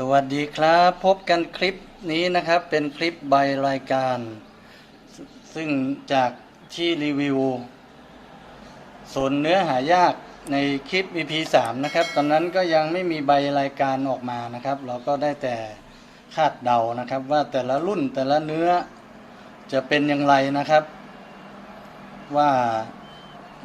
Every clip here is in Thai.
สวัสดีครับ พบกันคลิปนี้นะครับ เป็นคลิปใบรายการ ซึ่งจากที่รีวิวส่วนเนื้อหายากในคลิป EP 3นะครับ ตอนนั้นก็ยังไม่มีใบรายการออกมานะครับ เราก็ได้แต่คาดเดานะครับ ว่าแต่ละรุ่นแต่ละเนื้อจะเป็นอย่างไรนะครับ ว่า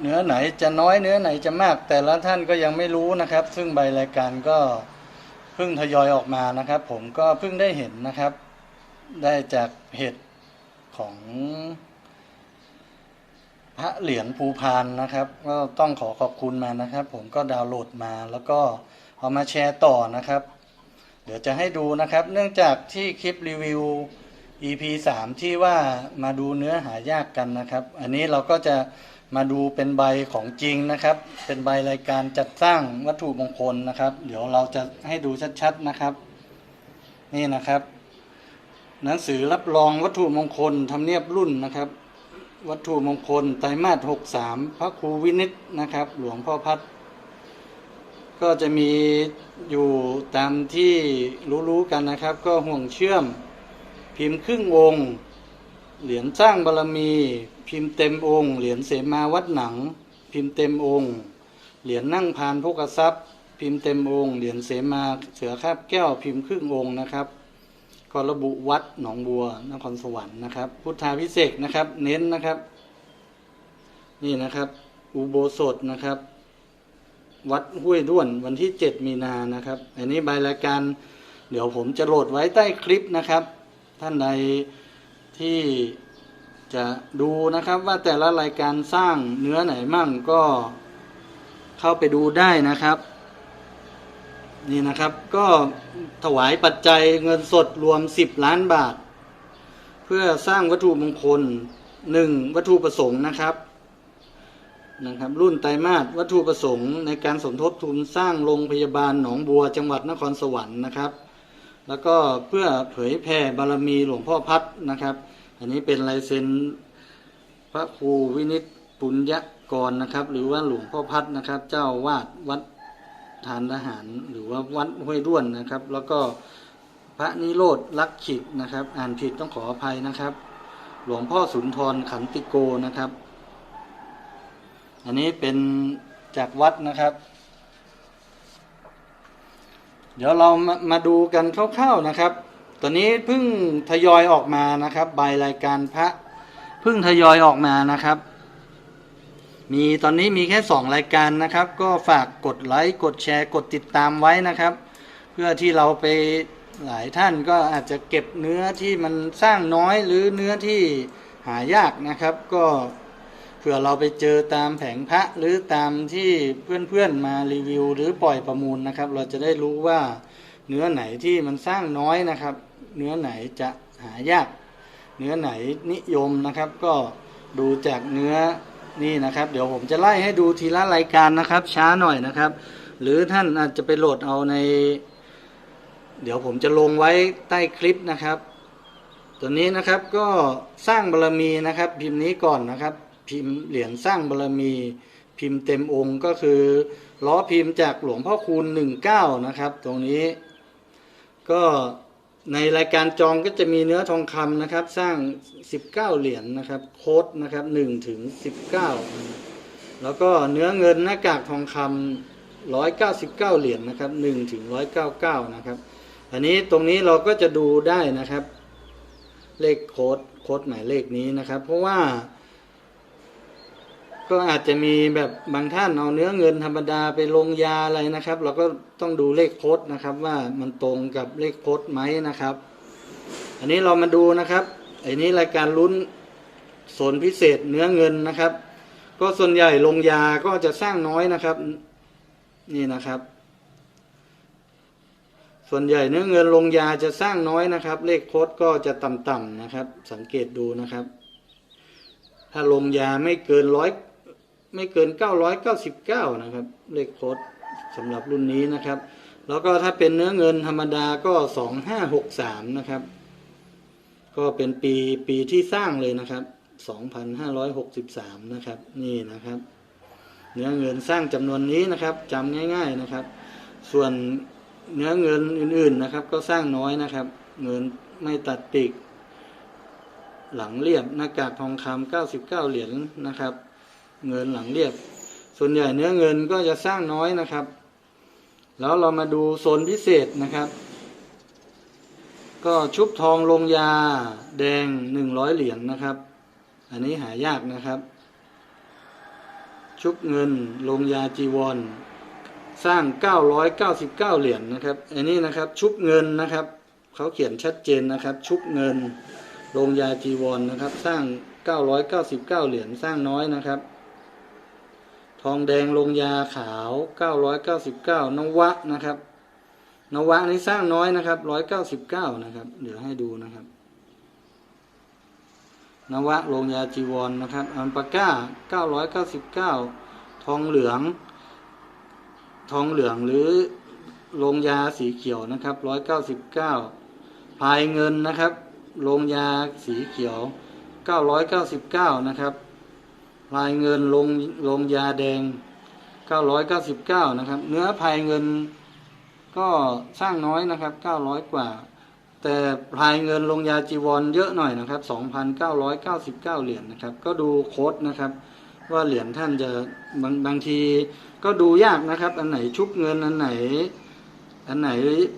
เนื้อไหนจะน้อยเนื้อไหนจะมาก แต่ละท่านก็ยังไม่รู้นะครับ ซึ่งใบรายการก็ พิ่งทยอยออกมานะครับ ผมก็เพิ่งได้เห็นนะครับ ได้จากเพจของพระเหรียญภูพานนะครับ ก็ต้องขอขอบคุณมานะครับ ผมก็ดาวน์โหลดมาแล้วก็เอามาแชร์ต่อนะครับ เดี๋ยวจะให้ดูนะครับ เนื่องจากที่คลิปรีวิว EP 3 ที่ว่ามาดูเนื้อหายากกันนะครับ อันนี้เราก็จะ มาดูเป็นใบของจริงนะครับ เป็นใบรายการจัดสร้างวัตถุมงคลนะครับ เดี๋ยวเราจะให้ดูชัดๆนะครับ นี่นะครับ หนังสือรับรองวัตถุมงคลทำเนียบรุ่นนะครับ วัตถุมงคลไตรมาส63พระครูวินิตนะครับ หลวงพ่อพัดก็จะมีอยู่ตามที่รู้ๆกันนะครับ ก็ห่วงเชื่อมพิมพ์ครึ่งองค์ เหรียญสร้างบารมี พิมพ์เต็มองค์เหรียญเสมาวัดหนัง พิมพ์เต็มองค์เหรียญนั่งพานพกทรัพย์ พิมพ์เต็มองค์เหรียญเสมาเสือคาบแก้วพิมพ์ครึ่งองค์นะครับก็ระบุวัดหนองบัวนครสวรรค์นะครับ พุทธาพิเศษนะครับ เน้นนะครับ นี่นะครับ อุโบสถนะครับ วัดห้วยด้วนวันที่7มีนานะครับ อันนี้ใบรายการ เดี๋ยวผมจะโหลดไว้ใต้คลิปนะครับ ท่านใดที่ จะดูนะครับว่าแต่ละรายการสร้างเนื้อไหนมั่งก็เข้าไปดูได้นะครับ นี่นะครับก็ถวายปัจจัยเงินสดรวม 10 ล้านบาท เพื่อสร้างวัตถุมงคล 1. วัตถุประสงค์นะครับนะครับรุ่นไตรมาสวัตถุประสงค์ในการสมทบทุนสร้างโรงพยาบาลหนองบัวจังหวัดนครสวรรค์นะครับ แล้วก็เพื่อเผยแผ่บารมีหลวงพ่อพัดนะครับ อันนี้เป็นลายเซ็นพระครูวินิตปุญญกรนะครับ หรือว่าหลวงพ่อพัดนะครับ เจ้าวาดวัดฐานทหาร หรือว่าวัดห้วยด้วนนะครับ แล้วก็พระนิโรธลักขิตนะครับ อ่านผิดต้องขออภัยนะครับ หลวงพ่อสุนทรขันติโกนะครับ อันนี้เป็นจากวัดนะครับเดี๋ยวเรามามาดูกันคร่าวๆนะครับ ตอนนี้เพิ่งทยอยออกมานะครับ ใบรายการพระเพิ่งทยอยออกมานะครับ มีตอนนี้มีแค่สองรายการนะครับ ก็ฝากกดไลค์กดแชร์ กดติดตามไว้นะครับ เพื่อที่เราไปหลายท่านก็อาจจะเก็บเนื้อที่มันสร้างน้อยหรือเนื้อที่หายากนะครับ ก็เผื่อเราไปเจอตามแผงพระหรือตามที่เพื่อนๆมารีวิว หรือปล่อยประมูลนะครับ เราจะได้รู้ว่าเนื้อไหนที่มันสร้างน้อยนะครับ เนื้อไหนจะหายาก เนื้อไหนนิยมนะครับ ก็ดูจากเนื้อนี่นะครับ เดี๋ยวผมจะไล่ให้ดูทีละรายการนะครับ ช้าหน่อยนะครับ หรือท่านอาจจะไปโหลดเอาใน เดี๋ยวผมจะลงไว้ใต้คลิปนะครับ ตัวนี้นะครับก็สร้างบารมีนะครับ พิมพ์นี้ก่อนนะครับ พิมพ์เหรียญสร้างบารมี พิมพ์เต็มองค์ก็คือล้อพิมพ์จากหลวงพ่อคูณ19นะครับ ตรงนี้ก็ ในรายการจองก็จะมีเนื้อทองคำนะครับ สร้าง 19 เหรียญนะครับ โค้ดนะครับ1ถึง19 แล้วก็เนื้อเงินหน้ากากทองคำ199 เหรียญนะครับ1ถึง199 นะครับ อันนี้ตรงนี้เราก็จะดูได้นะครับ เลขโค้ดโค้ดหมายเลขนี้นะครับ เพราะว่า ก็อาจจะมีแบบบางท่านเอาเนื้อเงินธรรมดาไปลงยาอะไรนะครับ เราก็ต้องดูเลขโค้ดนะครับ ว่ามันตรงกับเลขโค้ดไหมนะครับ อันนี้เรามาดูนะครับอ้นี้รายการลุ้นโซนพิเศษเนื้อเงินนะครับ ก็ส่วนใหญ่ลงยาก็จะสร้างน้อยนะครับ นี่นะครับ ส่วนใหญ่เนื้อเงินลงยาจะสร้างน้อยนะครับ เลขโคดก็จะต่ำๆนะครับ สังเกตดูนะครับ ถ้าลงยาไม่เกินร้อย ไม่เกิน 999 นะครับ เลขโค้ดสำหรับรุ่นนี้นะครับ แล้วก็ถ้าเป็นเนื้อเงินธรรมดาก็ 2563 นะครับ ก็เป็นปีปีที่สร้างเลยนะครับ 2563 นะครับ นี่นะครับ เนื้อเงินสร้างจำนวนนี้นะครับจำง่าย ๆนะครับ ส่วนเนื้อเงินอื่นๆนะครับ ก็สร้างน้อยนะครับ เงินไม่ตัดปีกหลังเรียบหน้ากากทองคำ99 เหรียญนะครับ เงินหลังเรียบ ส่วนใหญ่เนื้อเงินก็จะสร้างน้อยนะครับ แล้วเรามาดูโซนพิเศษนะครับ ก็ชุบทองลงยาแดง100เหรียญนะครับ อันนี้หายากนะครับ ชุบเงินลงยาจีวรสร้าง 999 เหรียญนะครับ อันนี้นะครับชุบเงินนะครับ เขาเขียนชัดเจนนะครับ ชุบเงินลงยาจีวรนะครับ สร้าง 999 เหรียญ สร้างน้อยนะครับ ทองแดงลงยาขาว 999 นวะนะครับ นวะนี่สร้างน้อยนะครับ 199 นะครับ เดี๋ยวให้ดูนะครับ นวะลงยาจีวรนะครับ อัลปาก้า 999 ทองเหลือง ทองเหลืองหรือลงยาสีเขียวนะครับ 199 พายเงินนะครับ ลงยาสีเขียว 999 นะครับ พายเงินลงลงยาแดง 999 นะครับ เนื้อพายเงินก็สร้างน้อยนะครับ 900 กว่า แต่พายเงินลงยาจีวรเยอะหน่อยนะครับ 2,999 เหรียญนะครับ ก็ดูโค้ดนะครับ ว่าเหรียญท่านจะบางบางทีก็ดูยากนะครับ อันไหนชุบเงินอันไหน อันไหน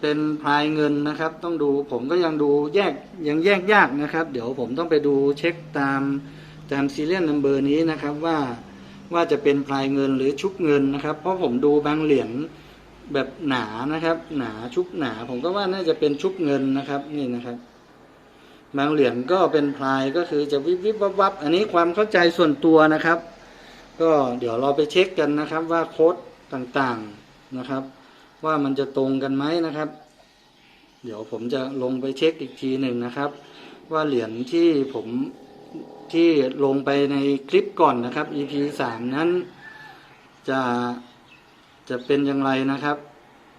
เป็นพายเงินนะครับ ต้องดูผมก็ยังดูแยกยังแยกยากนะครับ เดี๋ยวผมต้องไปดูเช็คตาม ตามซีเรียลนัมเบอร์นี้นะครับว่าว่าจะเป็นพลายเงินหรือชุบเงินนะครับ เพราะผมดูบางเหรียญแบบหนานะครับ หนาชุบหนา ผมก็ว่าน่าจะเป็นชุบเงินนะครับนี่นะครับบางเหรียญก็เป็นพลายก็คือจะวิบวิบวับวับอันนี้ความเข้าใจส่วนตัวนะครับ ก็เดี๋ยวเราไปเช็คกันนะครับ ว่าโค้ดต่างๆนะครับ ว่ามันจะตรงกันไหมนะครับ เดี๋ยวผมจะลงไปเช็คอีกทีหนึ่งนะครับ ว่าเหรียญที่ผม ที่ลงไปในคลิปก่อนนะครับ EP สามนั้น จะจะเป็นอย่างไรนะครับ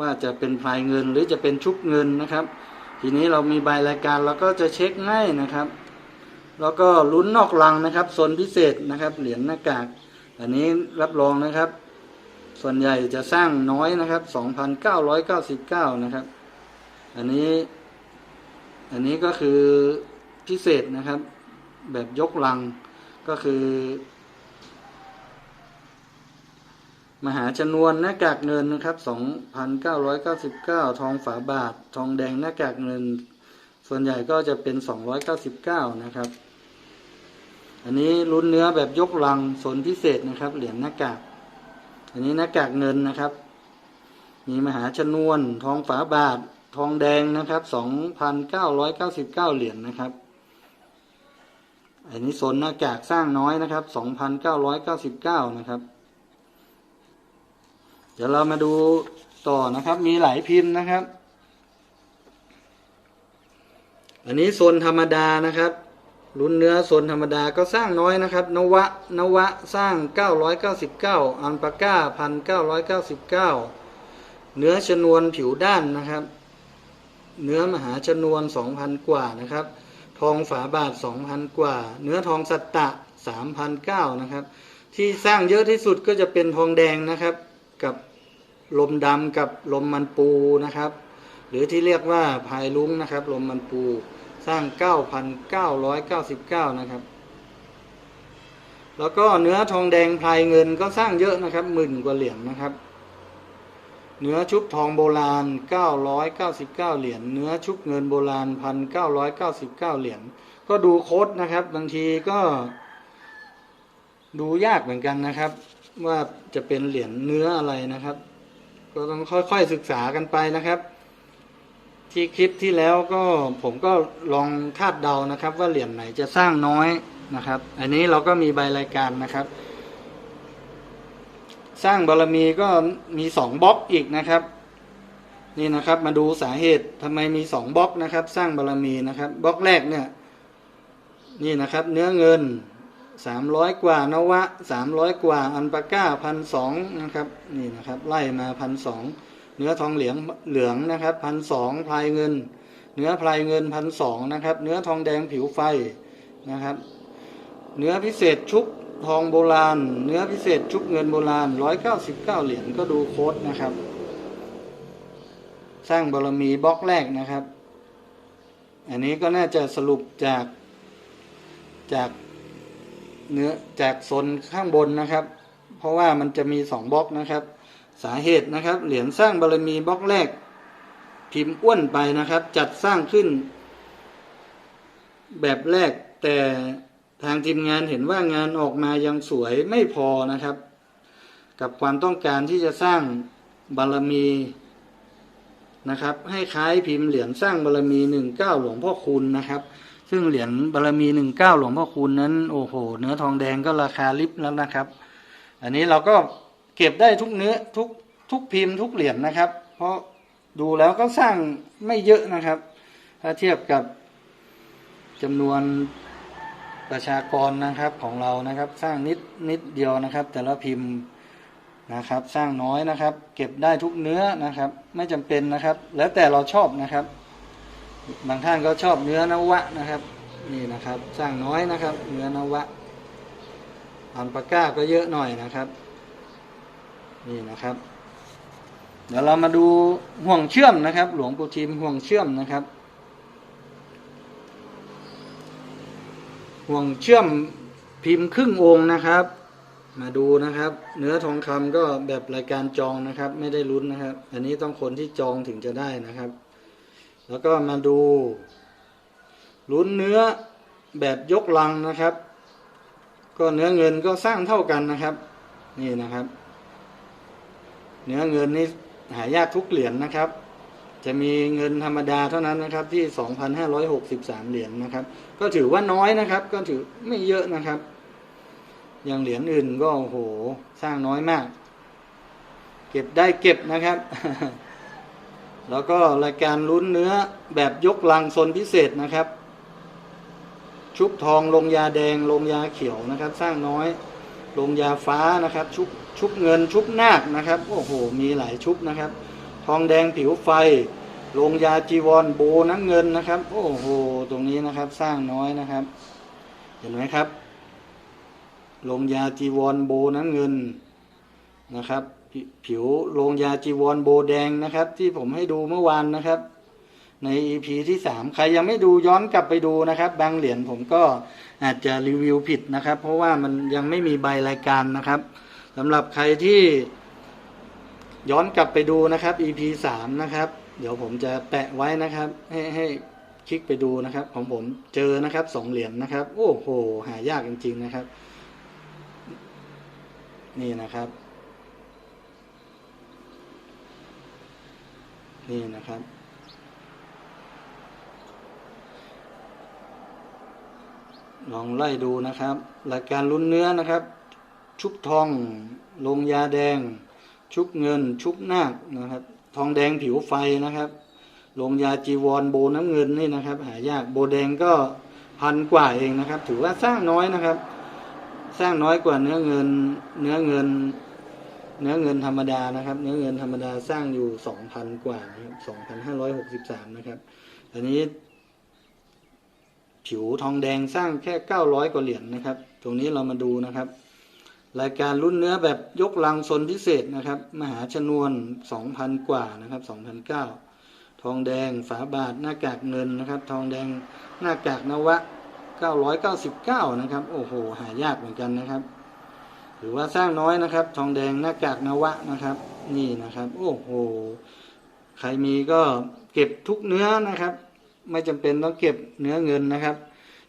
ว่าจะเป็นพลายเงินหรือจะเป็นชุบเงินนะครับ ทีนี้เรามีใบรายการเราก็จะเช็คง่ายนะครับ แล้วก็ลุ้นนอกลังนะครับโซนพิเศษนะครับ เหรียญหน้ากาก อันนี้รับรองนะครับ ส่วนใหญ่จะสร้างน้อยนะครับ2,999นะครับ อันนี้ อันนี้ก็คือพิเศษนะครับ แบบยกลังก็คือ มหาชนวนหน้ากากเงินนะครับ 2,999 ทองฝาบาท ทองแดงหน้ากากเงิน ส่วนใหญ่ก็จะเป็น 299 นะครับ อันนี้ลุ้นเนื้อแบบยกลังโซนพิเศษนะครับ เหรียญหน้ากาก อันนี้หน้ากากเงินนะครับ มีมหาชนวน ทองฝาบาท ทองแดงนะครับ 2,999 เหรียญนะครับ อันนี้โซนน้ากากสร้างน้อยนะครับ2,999นะครับ เดี๋ยวเรามาดูต่อนะครับ มีหลายพิมพ์นะครับ อันนี้โซนธรรมดานะครับรุ่นเนื้อโซนธรรมดาก็สร้างน้อยนะครับ นวะ นวะสร้าง 999 อัลปาก้า1,999เนื้อชนวนผิวด้านนะครับ เนื้อมหาชนวน2,000กว่านะครับ ทองฝาบาท 2,000 กว่า เนื้อทองสัตตะ3,009นะครับ ที่สร้างเยอะที่สุดก็จะเป็นทองแดงนะครับ กับลมดำกับลมมันปูนะครับ หรือที่เรียกว่าพายลุ้งนะครับ ลมมันปูสร้าง 9,999 นะครับ แล้วก็เนื้อทองแดงพลายเงินก็สร้างเยอะนะครับหมื่นกว่าเหรียญนะครับ เนื้อชุบทองโบราณ 999 เหรียญ เนื้อชุบเงินโบราณ 1,999 เหรียญ ก็ดูโค้ดนะครับ บางทีก็ดูยากเหมือนกันนะครับ ว่าจะเป็นเหรียญเนื้ออะไรนะครับ ก็ต้องค่อยๆศึกษากันไปนะครับ ที่คลิปที่แล้วก็ผมก็ลองคาดเดานะครับ ว่าเหรียญไหนจะสร้างน้อยนะครับ อันนี้เราก็มีใบรายการนะครับ สร้างบารมีก็มีสองบล็อกอีกนะครับ นี่นะครับมาดูสาเหตุทำไมมีสองบล็อกนะครับ สร้างบารมีนะครับบล็อกแรกเนี่ยนี่นะครับเนื้อเงินสามร้อยกว่านวะสามร้อยกว่าอันปาก้าพันสองนะครับนี่นะครับไล่มาพันสองเนื้อทองเหลืองเหลืองนะครับพันสองพลายเงิน เนื้อพลายเงินพันสองนะครับ เนื้อทองแดงผิวไฟนะครับ เนื้อพิเศษชุบ ทองโบราณ เนื้อพิเศษชุบเงินโบราณร้อยเก้าสิบเก้าเหรียญก็ดูโค้ดนะครับ สร้างบารมีบล็อกแรกนะครับ อันนี้ก็น่าจะสรุปจากจากเนื้อจากโซนข้างบนนะครับ เพราะว่ามันจะมีสองบล็อกนะครับ สาเหตุนะครับ เหรียญสร้างบารมีบล็อกแรก พิมพ์อ้วนไปนะครับ จัดสร้างขึ้น แบบแรกแต่ ทางทีมงานเห็นว่างานออกมายังสวยไม่พอนะครับ กับความต้องการที่จะสร้างบารมีนะครับ ให้คล้ายพิมพ์เหรียญสร้างบารมีหนึ่งเก้าหลวงพ่อคูณนะครับ ซึ่งเหรียญบารมีหนึ่งเก้าหลวงพ่อคูณนั้นโอ้โห เนื้อทองแดงก็ราคาลิบแล้วนะครับ อันนี้เราก็เก็บได้ทุกเนื้อทุกทุกพิมพ์ทุกเหรียญนะครับ เพราะดูแล้วก็สร้างไม่เยอะนะครับ ถ้าเทียบกับจำนวน ประชากรนะครับของเรานะครับ สร้างนิดนิดเดียวนะครับ แต่ละพิมพ์นะครับ สร้างน้อยนะครับ เก็บได้ทุกเนื้อนะครับ ไม่จำเป็นนะครับ แล้วแต่เราชอบนะครับ บางท่านก็ชอบเนื้อนวะนะครับ นี่นะครับ สร้างน้อยนะครับ เนื้อนวะอันปาก้าก็เยอะหน่อยนะครับ นี่นะครับ เดี๋ยวเรามาดูห่วงเชื่อมนะครับ หลวงปู่ทิมห่วงเชื่อมนะครับ ห่วงเชื่อมพิมพ์ครึ่งองค์นะครับ มาดูนะครับ เนื้อทองคำก็แบบรายการจองนะครับ ไม่ได้ลุ้นนะครับ อันนี้ต้องคนที่จองถึงจะได้นะครับ แล้วก็มาดูลุ้นเนื้อแบบยกลังนะครับ ก็เนื้อเงินก็สร้างเท่ากันนะครับ นี่นะครับ เนื้อเงินนี่หายากทุกเหรียญนะครับ จะมีเงินธรรมดาเท่านั้นนะครับที่ 2,563 เหรียญนะครับ ก็ถือว่าน้อยนะครับ ก็ถือไม่เยอะนะครับ อย่างเหรียญอื่นก็โอ้โหสร้างน้อยมาก เก็บได้เก็บนะครับ แล้วก็รายการลุ้นเนื้อแบบยกลังโซนพิเศษนะครับ ชุบทองลงยาแดงลงยาเขียวนะครับ สร้างน้อยลงยาฟ้านะครับ ชุบชุบเงินชุบนาคนะครับ โอ้โห มีหลายชุบนะครับ ทองแดงผิวไฟลงยาจีวรโบน้ำเงินนะครับ โอ้โห ตรงนี้นะครับสร้างน้อยนะครับ เห็นไหมครับ ลงยาจีวรโบน้ำเงินนะครับ ผิวลงยาจีวรโบแดงนะครับ ที่ผมให้ดูเมื่อวานนะครับ ใน EP ที่สามใครยังไม่ดูย้อนกลับไปดูนะครับ บางเหรียญผมก็อาจจะรีวิวผิดนะครับ เพราะว่ามันยังไม่มีใบรายการนะครับสำหรับใครที่ ย้อนกลับไปดูนะครับ EP สามนะครับ เดี๋ยวผมจะแปะไว้นะครับ ให้ให้คลิกไปดูนะครับ ของผมเจอนะครับสองเหรียญนะครับ โอ้โห หายากจริง ๆนะครับ นี่นะครับ นี่นะครับลองไล่ดูนะครับรายการลุ้นเนื้อนะครับ ชุบทอง ลงยาแดง ชุบเงินชุบนาคนะครับ ทองแดงผิวไฟนะครับลงยาจีวรโบน้ำเงินนี่นะครับ หายากโบแดงก็พันกว่าเองนะครับ ถือว่าสร้างน้อยนะครับ สร้างน้อยกว่าเนื้อเงินเนื้อเงิน เนื้อเงินธรรมดานะครับ เนื้อเงินธรรมดาสร้างอยู่สองพันกว่านะครับสองพันห้าร้อยหกสิบสามนะครับ อันนี้ ผิวทองแดงสร้างแค่เก้าร้อยกว่าเหรียญนะครับ ตรงนี้เรามาดูนะครับ รายการรุ่นเนื้อแบบยกลังโซนพิเศษนะครับ มหาชนวนสองพันกว่านะครับสองพันเก้าทองแดงฝาบาทหน้ากากเงินนะครับ ทองแดงหน้ากากนวะเก้าร้อยเก้าสิบเก้านะครับ โอ้โห หายากเหมือนกันนะครับ หรือว่าสร้างน้อยนะครับ ทองแดงหน้ากากนวะนะครับ นี่นะครับ โอ้โห ใครมีก็เก็บทุกเนื้อนะครับ ไม่จำเป็นต้องเก็บเนื้อเงินนะครับ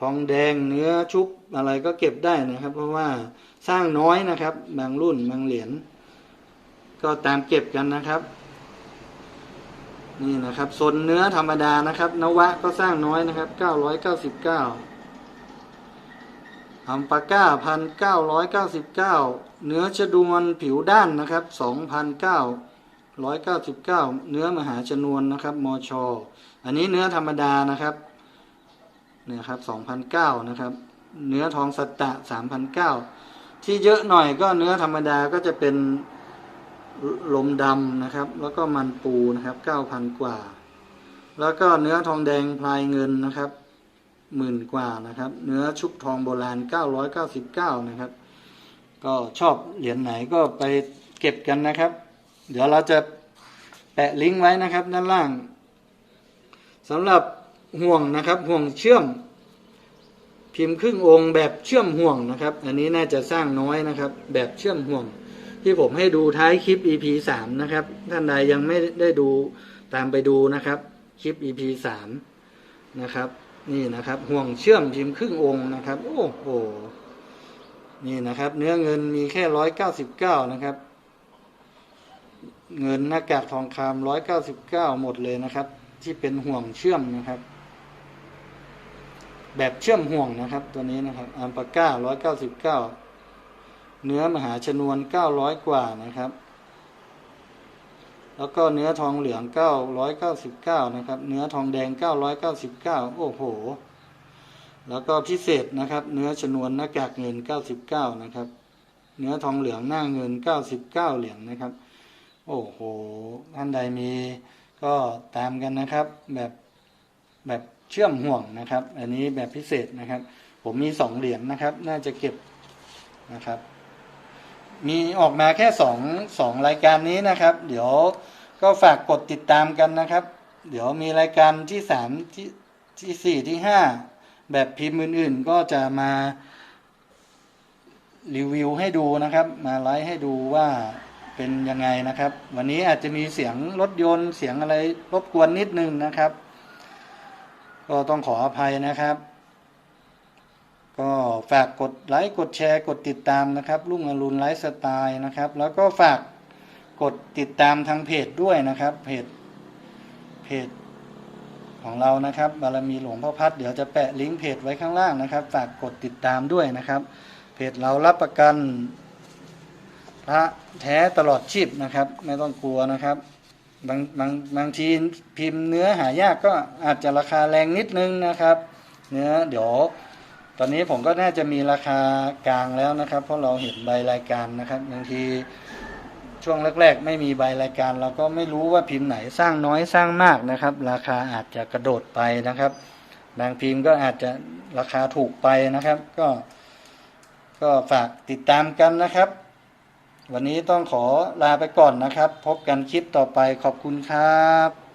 ทองแดงเนื้อชุบอะไรก็เก็บได้นะครับ เพราะว่า สร้างน้อยนะครับ บางรุ่นบางเหรียญก็ตามเก็บกันนะครับ นี่นะครับโซนเนื้อธรรมดานะครับ นวะก็สร้างน้อยนะครับ999อัมปาก้าพันเก้าร้อยเก้าสิบเก้าเนื้อชดวนผิวด้านนะครับสองพันเก้าร้อยเก้าสิบเก้าเนื้อมหาชนวนนะครับมชอันนี้เนื้อธรรมดานะครับเนี่ยครับสองพันเก้านะครับ เนื้อทองสัตตะสามพันเก้า ที่เยอะหน่อยก็เนื้อธรรมดาก็จะเป็นลมดำนะครับ แล้วก็มันปูนะครับเก้าพันกว่า แล้วก็เนื้อทองแดงพลายเงินนะครับหมื่นกว่านะครับ เนื้อชุบทองโบราณ999นะครับ ก็ชอบเหรียญไหนก็ไปเก็บกันนะครับ เดี๋ยวเราจะแปะลิงก์ไว้นะครับด้านล่างสำหรับห่วงนะครับห่วงเชื่อม พิมพ์ครึ่งองค์แบบเชื่อมห่วงนะครับ อันนี้น่าจะสร้างน้อยนะครับ แบบเชื่อมห่วง ที่ผมให้ดูท้ายคลิป EP สามนะครับ ท่านใดยังไม่ได้ดูตามไปดูนะครับ คลิป EP สามนะครับ นี่นะครับห่วงเชื่อมพิมพ์ครึ่งองค์นะครับ โอ้โหนี่นะครับ เนื้อเงินมีแค่ร้อยเก้าสิบเก้านะครับ เงินหน้ากากทองคำร้อยเก้าสิบเก้าหมดเลยนะครับ ที่เป็นห่วงเชื่อมนะครับ แบบเชื่อมห่วงนะครับ ตัวนี้นะครับอัลปาก้าร้อยเก้าสิบเก้าเนื้อมหาชนวนเก้าร้อยกว่านะครับ แล้วก็เนื้อทองเหลืองเก้าร้อยเก้าสิบเก้านะครับ เนื้อทองแดงเก้าร้อยเก้าสิบเก้าโอ้โห แล้วก็พิเศษนะครับ เนื้อชนวนหน้ากากเงินเก้าสิบเก้านะครับ เนื้อทองเหลืองหน้าเงินเก้าสิบเก้าเหรียญนะครับ โอ้โหท่านใดมีก็ตามกันนะครับ แบบแบบ เชื่อมห่วงนะครับ อันนี้แบบพิเศษนะครับ ผมมีสองเหรียญนะครับ น่าจะเก็บนะครับ มีออกมาแค่สองสองรายการนี้นะครับ เดี๋ยวก็ฝากกดติดตามกันนะครับ เดี๋ยวมีรายการที่สามที่ที่สี่ที่ห้าแบบพิมพ์อื่นๆ ก็จะมารีวิวให้ดูนะครับ มาไลฟ์ให้ดูว่าเป็นยังไงนะครับ วันนี้อาจจะมีเสียงรถยนต์เสียงอะไรรบกวนนิดนึงนะครับ ก็ต้องขออภัยนะครับ ก็ฝากกดไลค์กดแชร์กดติดตามนะครับลุงอรุณไลฟ์สไตล์นะครับ แล้วก็ฝากกดติดตามทางเพจด้วยนะครับ เพจเพจของเรานะครับ บารมีหลวงพ่อพัดเดี๋ยวจะแปะลิงก์เพจไว้ข้างล่างนะครับ ฝากกดติดตามด้วยนะครับ เพจเรารับประกันพระแท้ตลอดชีพนะครับ ไม่ต้องกลัวนะครับ บางบางบางทีพิมพ์เนื้อหายากก็อาจจะราคาแรงนิดนึงนะครับ เนื้อเดี๋ยวตอนนี้ผมก็น่าจะมีราคากลางแล้วนะครับ เพราะเราเห็นใบรายการนะครับบางทีช่วงแรก ๆ ไม่มีใบรายการ เราก็ไม่รู้ว่าพิมพ์ไหนสร้างน้อยสร้างมากนะครับ ราคาอาจจะกระโดดไปนะครับ บางพิมพ์ก็อาจจะราคาถูกไปนะครับ ก็ ก็ฝากติดตามกันนะครับ วันนี้ต้องขอลาไปก่อนนะครับ พบกันคลิปต่อไปขอบคุณครับ